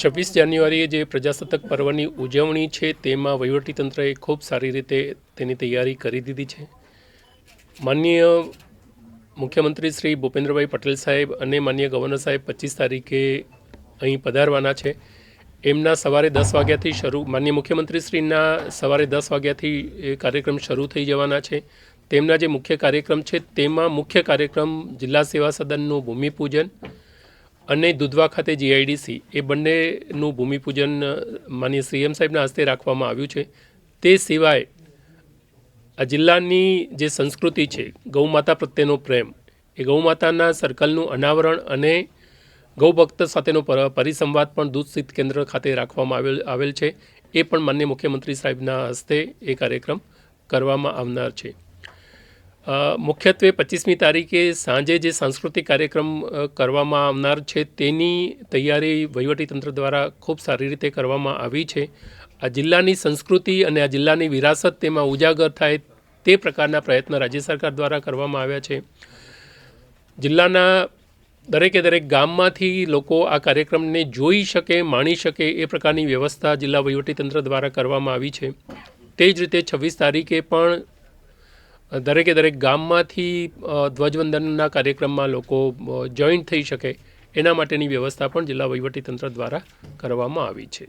છવ્વીસ જાન્યુઆરીએ જે પ્રજાસત્તાક પર્વની ઉજવણી છે, તેમાં વહીવટીતંત્રએ ખૂબ સારી રીતે તેની તૈયારી કરી દીધી છે. માનનીય મુખ્યમંત્રી શ્રી ભૂપેન્દ્રભાઈ પટેલ સાહેબ અને માનનીય ગવર્નર સાહેબ પચીસ તારીખે અહીં પધારવાના છે. એમના સવારે દસ વાગ્યાથી શરૂ, માનનીય મુખ્યમંત્રીશ્રીના સવારે દસ વાગ્યાથી એ કાર્યક્રમ શરૂ થઈ જવાના છે. તેમના જે મુખ્ય કાર્યક્રમ છે, તેમાં મુખ્ય કાર્યક્રમ જિલ્લા સેવા સદનનું ભૂમિપૂજન અને દુધવા ખાતે જીઆઈડીસી એ બંનેનું ભૂમિપૂજન માનીય સીએમ સાહેબના હસ્તે રાખવામાં આવ્યું છે. તે સિવાય આ જિલ્લાની જે સંસ્કૃતિ છે, ગૌમાતા પ્રત્યેનો પ્રેમ, એ ગૌમાતાના સર્કલનું અનાવરણ અને ગૌભક્ત સાથેનો પરિસંવાદ પણ દૂધ સ્થિત કેન્દ્ર ખાતે રાખવામાં આવેલ આવેલ છે. એ પણ માન્ય મુખ્યમંત્રી સાહેબના હસ્તે એ કાર્યક્રમ કરવામાં આવનાર છે. મુખ્યત્વે પચીસમી તારીખે સાંજે જે સાંસ્કૃતિક કાર્યક્રમ કરવામાં આવનાર છે તેની તૈયારી વહીવટીતંત્ર દ્વારા ખૂબ સારી રીતે કરવામાં આવી છે. આ જિલ્લાની સંસ્કૃતિ અને આ જિલ્લાની વિરાસત તેમાં ઉજાગર થાય તે પ્રકારના પ્રયત્ન રાજ્ય સરકાર દ્વારા કરવામાં આવ્યા છે. જિલ્લાના દરેકે દરેક ગામમાંથી લોકો આ કાર્યક્રમને જોઈ શકે, માણી શકે એ પ્રકારની વ્યવસ્થા જિલ્લા વહીવટીતંત્ર દ્વારા કરવામાં આવી છે. તે જ રીતે છવ્વીસ તારીખે પણ દરેકે દરેક ગામમાંથી ધ્વજવંદનના કાર્યક્રમમાં લોકો જોઈન્ટ થઈ શકે, એના માટેની વ્યવસ્થા પણ જિલ્લા વહીવટીતંત્ર દ્વારા કરવામાં આવી છે.